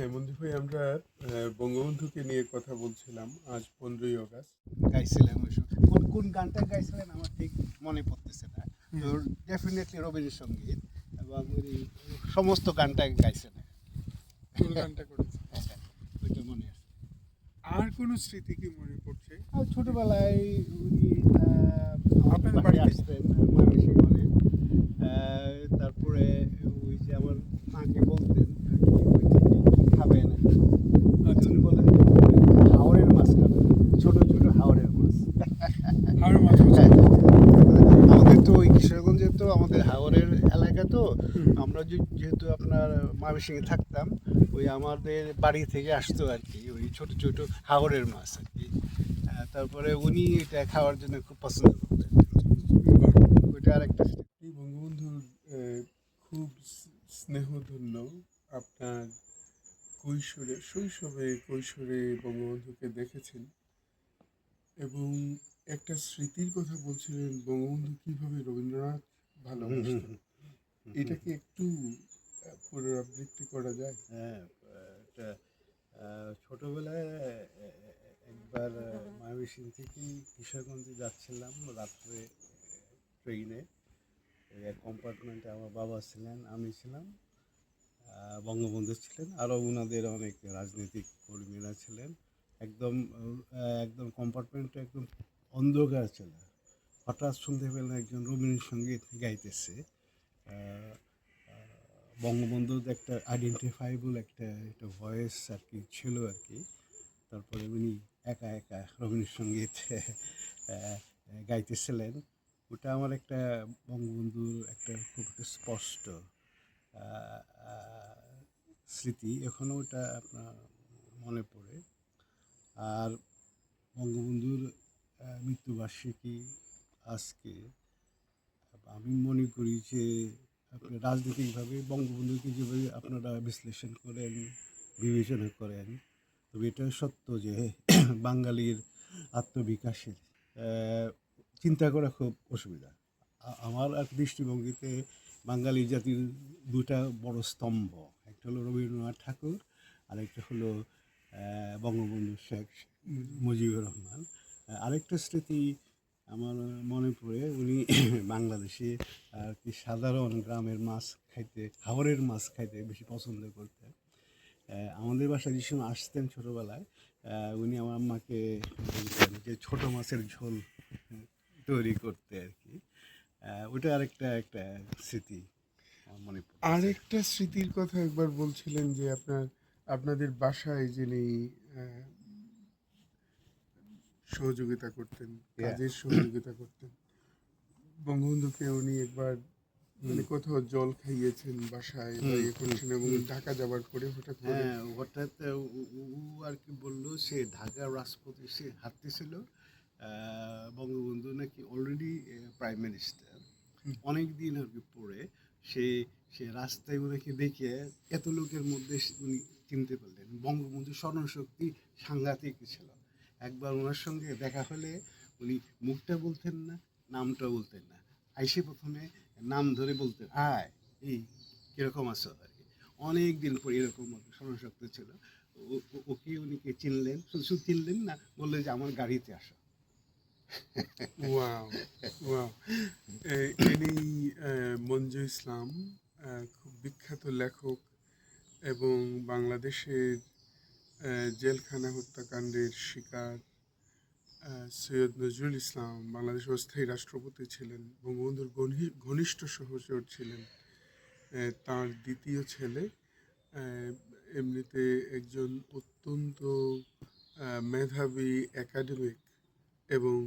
হ্যাঁ মঞ্জু ভাই আমরা বঙ্গবন্ধুকে নিয়ে কথা বলছিলাম আজ পনেরোই আগস্ট গাইছিলেন ওই। কোন কোন গানটা গাইছিলেন আমার ঠিক মনে পড়তেছে না। তো ডেফিনেটলি রবীন্দ্রসঙ্গীত এবং উনি সমস্ত গানটা গাইছেন। কোন গানটা করেছে ওইটা মনে আছে। আর কোনো স্মৃতি কি মনে পড়ছে? আর ছোটবেলায় উনি আহ, আপনাদের বাড়ি বাড়িতে? আসতেন তারপরে ওই যে আমার মাকে বলতেন আর কি, ওই যে কি কি খাবেন আচ্ছা। উনি বলেন যে হাওড়ের মাছ খাবেন ছোট ছোট হাওড়ের মাছ আর মাঝে মাঝে আমাদের তো ওই কিশোরগঞ্জে তো আমাদের হাওরের এলাকা তো আমরা যে- যেহেতু আপনার ময়মনসিংহে থাকতাম ওই আমাদের বাড়ি থেকে আসতো আর কি ওই ছোট ছোট হাওরের মাছ আর কি। তারপরে উনি এটা খাওয়ার জন্য খুব পছন্দ করতেন। ওইটা আর একটা বঙ্গবন্ধুর খুব স্নেহধন্য আপনার কৈশোরে শৈশবে কৈশোরে বঙ্গবন্ধুকে দেখেছেন এবং একটা স্মৃতির কথা বলছিলেন বঙ্গবন্ধু কীভাবে রবীন্দ্রনাথ ভালোবাসতেন? এটাকে একটু আহ, পুনরাবৃত্তি করা যায়? হ্যাঁ এটা ছোটবেলায় একবার ময়মনসিং থেকে কিশোরগঞ্জে যাচ্ছিলাম রাত্রে ট্রেনে। এক কম্পার্টমেন্টে আমার বাবা ছিলেন আমি ছিলাম বঙ্গবন্ধু ছিলেন আরও ওনাদের অনেক রাজনৈতিক কর্মীরা ছিলেন। একদম একদম কম্পার্টমেন্টটা একদম অন্ধকার ছিল। হঠাৎ শুনতে পেলেন একজন রবীন্দ্রসঙ্গীত গাইতেছে। বঙ্গবন্ধুর একটা আইডেন্টিফাইবল একটা একটা ভয়েস আর কি ছিল আর কি তারপরে উনি একা একা রবীন্দ্রসঙ্গীত গাইতেছিলেন। ওটা আমার একটা বঙ্গবন্ধুর একটা খুব স্পষ্ট স্মৃতি। এখনও ওটা আপনার মনে পড়ে। আর বঙ্গবন্ধুর মৃত্যুবার্ষিকী আজকে আমি মনে করি যে আপনি রাজনৈতিকভাবে বঙ্গবন্ধুকে যেভাবে আপনারা বিশ্লেষণ করেন, বিবেচনা করেন, তবে এটা সত্য যে বাঙালির আত্মবিকাশের চিন্তা করা খুব অসুবিধা। আমার এক দৃষ্টিভঙ্গিতে বাঙালি জাতির দুটা বড় স্তম্ভ, একটা হলো রবীন্দ্রনাথ ঠাকুর আর একটা হলো বঙ্গবন্ধু শেখ মুজিবুর রহমান। আরেকটা স্মৃতি আমার মনে পড়ে উনি বাংলাদেশে আর কি সাধারণ গ্রামের মাছ খাইতে হাওরের মাছ খাইতে বেশি পছন্দ করতেন। আমাদের বাসায় যে সময় আসতেন ছোটোবেলায় উনি আমার আম্মাকে বলতেন যে ছোটো মাছের ঝোল তৈরি করতে আর কি ওটা আরেকটা একটা স্মৃতি মনে আরেকটা স্মৃতির কথা একবার বলছিলেন যে আপনার, আপনাদের বাসায় যিনি সহযোগিতা করতেন কাজের সহযোগিতা করতেন। বঙ্গবন্ধুকে উনি একবার মানে কোথাও জল খাইয়েছেন বাসায় বা ইয়ে করেছেন এবং ঢাকা যাবার পরে হঠাৎ করে হ্যাঁ হঠাৎ ও- আর কি বলল সে ঢাকা রাজপথে সে হাঁটতেছিল বঙ্গবন্ধু নাকি অলরেডি প্রাইম মিনিস্টার অনেক দিন আর কি পরে সে সে রাস্তায় ওনাকে দেখে এত লোকের মধ্যে উনি চিনতে পারলেন। বঙ্গবন্ধু স্মরণশক্তি সাংঘাতিক ছিল। একবার ওনার সঙ্গে দেখা হলে উনি মুখটা বলতেন না, নামটা বলতেন না। আইসে প্রথমে নাম ধরে বলতেন, আয়, এই, কীরকম আছো? আর কি। অনেক দিন পর এরকম স্মরণশক্তি ছিল। ওকে উনিকে চিনলেন? শুধু চিনলেন না বললে যে, আমার গাড়িতে আসো। ইনি মঞ্জু ইসলাম খুব বিখ্যাত লেখক এবং বাংলাদেশের জেলখানা হত্যাকাণ্ডের শিকার সৈয়দ নজরুল ইসলাম বাংলাদেশ অস্থায়ী রাষ্ট্রপতি ছিলেন, বঙ্গবন্ধুর ঘনিষ্ঠ সহচর ছিলেন। তার দ্বিতীয় ছেলে এমনিতে একজন অত্যন্ত মেধাবী একাডেমিক এবং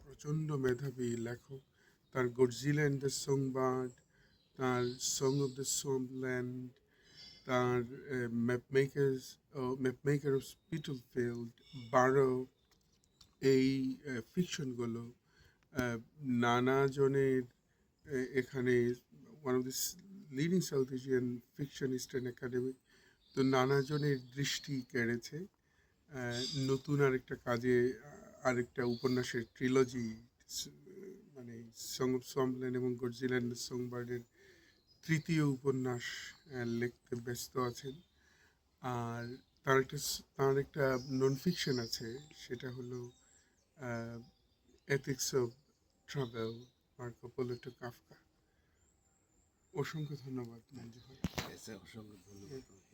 প্রচণ্ড মেধাবী লেখক। তার অ্যান্ড দ্য সংবাদ তার সং অফ দ্য সোমল্যান্ড তার map makers map maker of Spitalfields Burrow এই ফিকশনগুলো নানা জনের আহ, এখানে one of the leading South Asian fictionist and academic তো নানা জনের দৃষ্টি কেড়েছে। আহ, নতুন আরেকটা কাজে আরেকটা উপন্যাসের ট্রিলজি মানে সং অফ সোমল্যান্ড এবং গর্জিল্যান্ড সংবার্ডের তৃতীয় উপন্যাস লিখতে ব্যস্ত আছেন। আর তার একটা তার একটা নন ফিকশন আছে সেটা হলো ethics of travel Marco Polo to Kafka. অসংখ্য ধন্যবাদ মঞ্জু ভাই। অসংখ্য ধন্যবাদ।